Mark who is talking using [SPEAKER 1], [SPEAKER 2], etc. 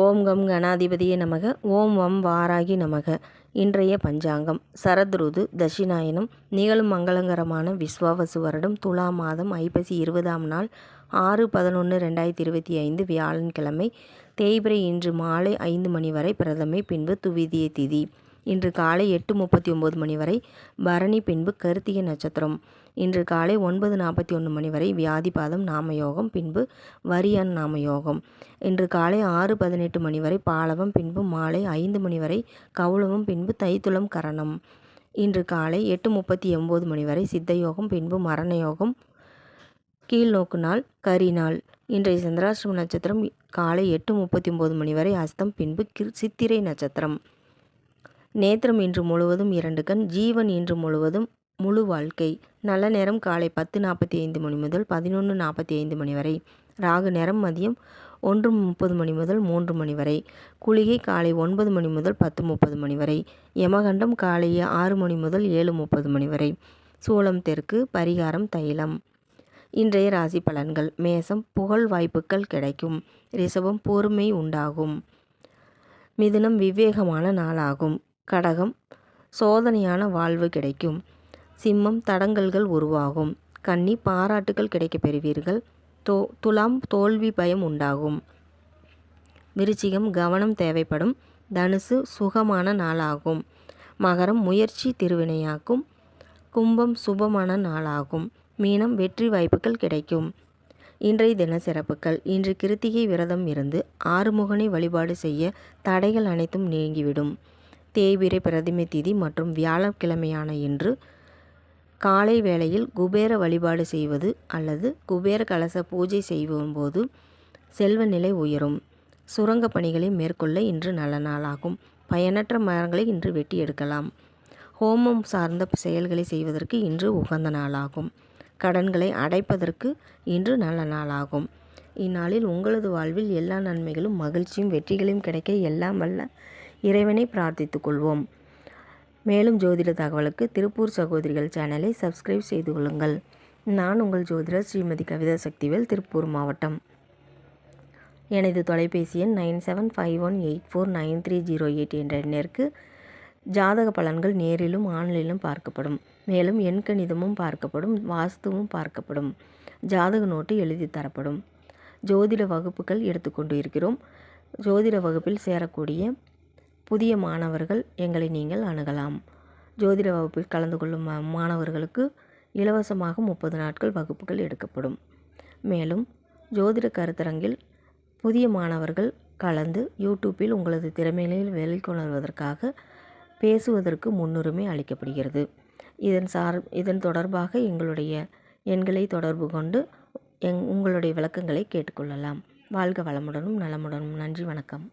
[SPEAKER 1] ஓம் come கணாதிபதியே நமக. ஓம் வம் வாராகி நமக. இன்றைய பஞ்சாங்கம். சரத்ருது தட்சிணாயனம். நிகழும் மங்களகரமான விஸ்வாவசு வருடம் துலா மாதம் ஐப்பசி இருபதாம் நாள் ஆறு பதினொன்று ரெண்டாயிரத்தி இருபத்தி ஐந்து வியாழன்கிழமை தேய்பிரை இன்று மாலை ஐந்து மணி வரை பிரதமை. பின்பு துவிதிய திதி. இன்று காலை எட்டு முப்பத்தி ஒம்பது மணி வரை பரணி பின்பு கருத்திகை நட்சத்திரம். இன்று காலை ஒன்பது நாற்பத்தி ஒன்று மணி வரை வியாதிபாதம் நாமயோகம் பின்பு வரியான் நாமயோகம். இன்று காலை ஆறு பதினெட்டு மணி வரை பாலவம் பின்பு மாலை ஐந்து மணி வரை கவுளவம் பின்பு தைத்துளம் கரணம். இன்று காலை எட்டு முப்பத்தி ஒம்பது மணி வரை சித்தயோகம் பின்பு மரணயோகம். கீழ்நோக்கு நாள் கரி நாள். இன்றைய சந்திராசிரம நட்சத்திரம் காலை எட்டு முப்பத்தி ஒம்பது மணி வரை அஸ்தம் பின்பு சித்திரை நட்சத்திரம். நேத்திரம் இன்று முழுவதும் இரண்டு கண் ஜீவன் இன்று முழுவதும் முழு வாழ்க்கை. நல்ல நேரம் காலை பத்து நாற்பத்தி ஐந்து மணி முதல் பதினொன்று நாற்பத்தி ஐந்து மணி வரை. ராகு நேரம் மதியம் ஒன்று முப்பது மணி முதல் மூன்று மணி வரை. குளிகை காலை ஒன்பது மணி முதல் பத்து முப்பது மணி வரை. யமகண்டம் காலை ஆறு மணி முதல் ஏழு முப்பது மணி வரை. சூளம் தெற்கு பரிகாரம் தைலம். இன்றைய ராசி பலன்கள். மேசம் புகழ் வாய்ப்புகள் கிடைக்கும். ரிஷபம் பொறுமை உண்டாகும். மிதுனம் விவேகமான நாளாகும். கடகம் சோதனையான வாழ்வு கிடைக்கும். சிம்மம் தடங்கல்கள் உருவாகும். கன்னி பாராட்டுகள் கிடைக்கப் பெறுவீர்கள். தோ துலாம் தோல்வி பயம் உண்டாகும். விருச்சிகம் கவனம் தேவைப்படும். தனுசு சுகமான நாளாகும். மகரம் முயற்சி திருவினையாக்கும். கும்பம் சுபமான நாளாகும். மீனம் வெற்றி வாய்ப்புகள் கிடைக்கும். இன்றைய தின சிறப்புகள். இன்று கிருத்திகை விரதம் இருந்து ஆறுமுகனை வழிபாடு செய்ய தடைகள் அனைத்தும் நீங்கிவிடும். தேய்பிரை பிரதிமை திதி மற்றும் வியாழக்கிழமையான இன்று காலை வேளையில் குபேர வழிபாடு செய்வது அல்லது குபேர கலச பூஜை செய்யும்போது செல்வ நிலை உயரும். சுரங்க பணிகளை மேற்கொள்ள இன்று நல்ல நாளாகும் பயனற்ற மரங்களை இன்று வெட்டி எடுக்கலாம். ஹோமம் சார்ந்த செயல்களை செய்வதற்கு இன்று உகந்த நாளாகும் கடன்களை அடைப்பதற்கு இன்று நல்ல நாளாகும் இந்நாளில் உங்களது வாழ்வில் எல்லா நன்மைகளும் மகிழ்ச்சியும் வெற்றிகளையும் கிடைக்க எல்லாம் வல்ல இறைவனை பிரார்த்தித்துக் கொள்வோம் மேலும் ஜோதிட தகவலுக்கு திருப்பூர் சகோதரிகள் சேனலை சப்ஸ்கிரைப் செய்து கொள்ளுங்கள். நான் உங்கள் ஜோதிடர் ஸ்ரீமதி கவிதா சக்திவேல் திருப்பூர் மாவட்டம். எனது தொலைபேசி எண் nine seven five one eight four nine three zero eight என்ற எண்ணிற்கு ஜாதக பலன்கள் நேரிலும் ஆன்லைனிலும் பார்க்கப்படும். மேலும் எண்கணிதமும் பார்க்கப்படும் வாஸ்துவும் பார்க்கப்படும். ஜாதக நோட்டு எழுதி தரப்படும். ஜோதிட வகுப்புகள் எடுத்துக்கொண்டு இருக்கிறோம். ஜோதிட வகுப்பில் சேரக்கூடிய புதிய மாணவர்கள் எங்களை நீங்கள் அணுகலாம். ஜோதிட வகுப்பில் கலந்து கொள்ளும் மாணவர்களுக்கு இலவசமாக முப்பது நாட்கள் வகுப்புகள் எடுக்கப்படும். மேலும் ஜோதிட கருத்தரங்கில் புதிய மாணவர்கள் கலந்து யூடியூப்பில் உங்களது திறமைகளை வெளிக்கொணர்வதற்காக பேசுவதற்கு முன்னுரிமை அளிக்கப்படுகிறது. இதன் சார் இதன் தொடர்பாக எங்களுடைய எண்களை தொடர்பு கொண்டு எங் உங்களுடைய விளக்கங்களை கேட்டுக்கொள்ளலாம். வாழ்க வளமுடனும் நலமுடனும். நன்றி வணக்கம்.